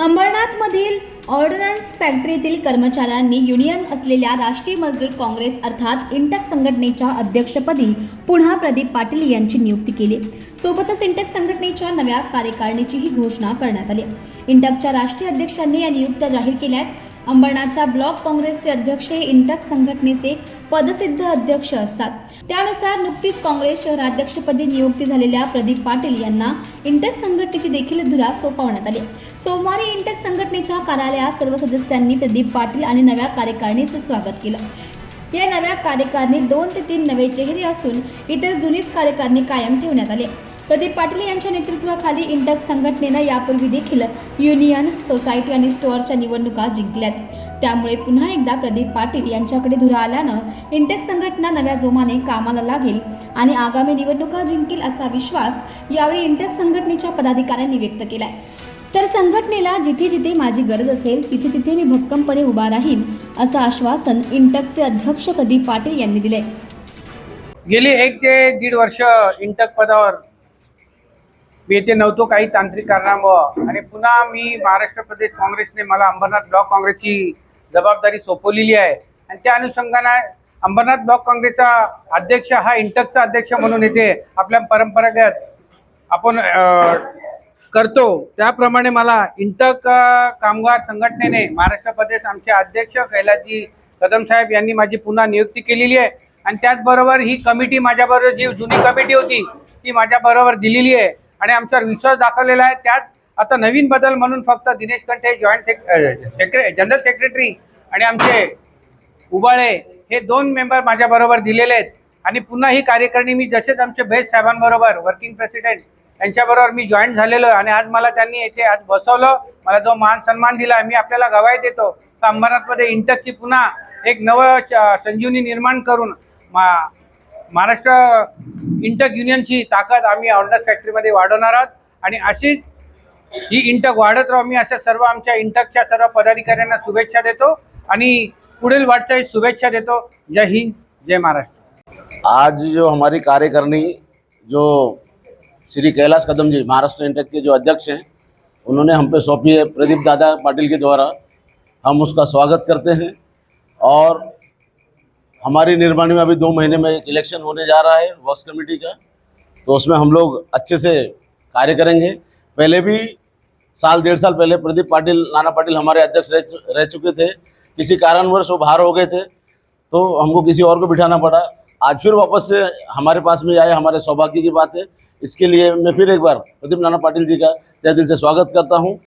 अंबरनाथमधील ordnance फॅक्टरीतील कर्मचाऱ्यांनी union असलेल्या राष्ट्रीय मजदूर काँग्रेस अर्थात इंटक संघटनेच्या अध्यक्षपदी पुन्हा प्रदीप पाटील यांची नियुक्ती केली. सोबतच इंटक संघटनेच्या नव्या कार्यकारिणीचीही घोषणा करण्यात आली. इंटकच्या राष्ट्रीय अध्यक्षांनी या नियुक्त्या जाहीर केल्या आहेत अंबरनाथच्या ब्लॉक काँग्रेसचे अध्यक्ष हे इंटक संघटनेचे पदसिद्ध अध्यक्ष असतात. त्यानुसार नुकतीच काँग्रेस शहराध्यक्षपदी नियुक्ती झालेल्या प्रदीप पाटील यांना इंटक संघटनेची देखील धुरा सोपवण्यात आली. सोमवारी इंटक संघटनेच्या कार्यालयात सर्व सदस्यांनी प्रदीप पाटील आणि नव्या कार्यकारिणीचे स्वागत केलं. या नव्या कार्यकारिणीत दोन ते तीन नवे चेहरे असून इतर जुनीच कार्यकारिणी कायम ठेवण्यात आली. प्रदीप पाटील यांच्या नेतृत्वाखाली इंटक संघटनेनं यापूर्वी देखील युनियन सोसायटी आणि स्टोअरच्या निवडणुका जिंकल्यात. त्यामुळे पुन्हा एकदा प्रदीप पाटील यांच्याकडे धुरा आल्यानं इंटेक्स संघटना नव्या जोमाने कामाला लागेल आणि आगामी निवडणुका जिंकेल असा विश्वास यावेळी इंटेक्स संघटनेच्या पदाधिकाऱ्यांनी व्यक्त केलाय. तर संघटनेला जिथे जिथे माझी गरज असेल तिथे तिथे मी भक्कमपणे उभा राहीन असं आश्वासन इंटकचे अध्यक्ष प्रदीप पाटील यांनी दिले गेली एक ते दीड वर्ष इंटक पदावर मी येथे नव्हतो काही तांत्रिक कारणामुळं. आणि पुन्हा मी महाराष्ट्र प्रदेश काँग्रेसने मला अंबरनाथ ब्लॉक काँग्रेसची जबाबदारी सोपवलेली आहे. आणि त्या अनुषंगाने अंबरनाथ ब्लॉक काँग्रेसचा अध्यक्ष हा इंटकचा अध्यक्ष म्हणून येथे आपल्या परंपरागत आपण करतो. त्याप्रमाणे मला इंटक कामगार संघटनेने महाराष्ट्र प्रदेश आमचे अध्यक्ष कैलाजी कदम साहेब यांनी माझी पुन्हा नियुक्ती केलेली आहे. आणि त्याचबरोबर ही कमिटी माझ्याबरोबर जी जुनी कमिटी होती ती माझ्याबरोबर दिलेली आहे. आणि आमचा विश्वास दाखवलेला आहे. त्यात आता नवीन बदल म्हणून फक्त दिनेश कंठे जॉईंट सेक्रे जनरल सेक्रेटरी आणि आमचे उबाळे हे दोन मेंबर माझ्याबरोबर दिलेले आहेत. आणि पुन्हा ही कार्यकारिणी मी जसेच आमचे बेस साहेबांबरोबर वर्किंग प्रेसिडेंट यांच्याबरोबर मी जॉईन झालेलो आहे. आणि आज मला त्यांनी येथे आज बसवलं. मला जो मान सन्मान दिला मी आपल्याला गवाही देतो. तर अंबरनाथमध्ये इंटकची पुन्हा एक नवं संजीवनी निर्माण करून मा महाराष्ट्र इंटक युनियनची ताकद आम्ही ऑर्डर्स फॅक्टरीमध्ये वाढवणार आहोत. आणि अशीच ही इंटक वाढत राहू मी अशा सर्व आमच्या इंटकच्या सर्व पदाधिकाऱ्यांना शुभेच्छा देतो. आणि पुढील वाटचाली शुभेच्छा देतो. जय हिंद जय महाराष्ट्र. आज जो हमारी कार्यकारिणी जो श्री कैलाश कदम जी महाराष्ट्र इंटक के जो अध्यक्ष हैं उन्होंने हम पे सौंपी है प्रदीप दादा पाटिल के द्वारा। हम उसका स्वागत करते हैं और हमारी निर्माणी में अभी दो महीने में एक इलेक्शन होने जा रहा है वर्क्स कमेटी का। तो उसमें हम लोग अच्छे से कार्य करेंगे। पहले भी साल, डेढ़ साल पहले प्रदीप पाटिल, नाना पाटिल हमारे अध्यक्ष रह रह चुके थे। किसी कारणवश वो बाहर हो गए थे तो हमको किसी और को बिठाना पड़ा। आज फिर वापस से हमारे पास में आए, हमारे सौभाग्य की बात है। इसके लिए मैं फिर एक बार प्रदीप नाना पाटिल जी का तय दिल से स्वागत करता हूँ।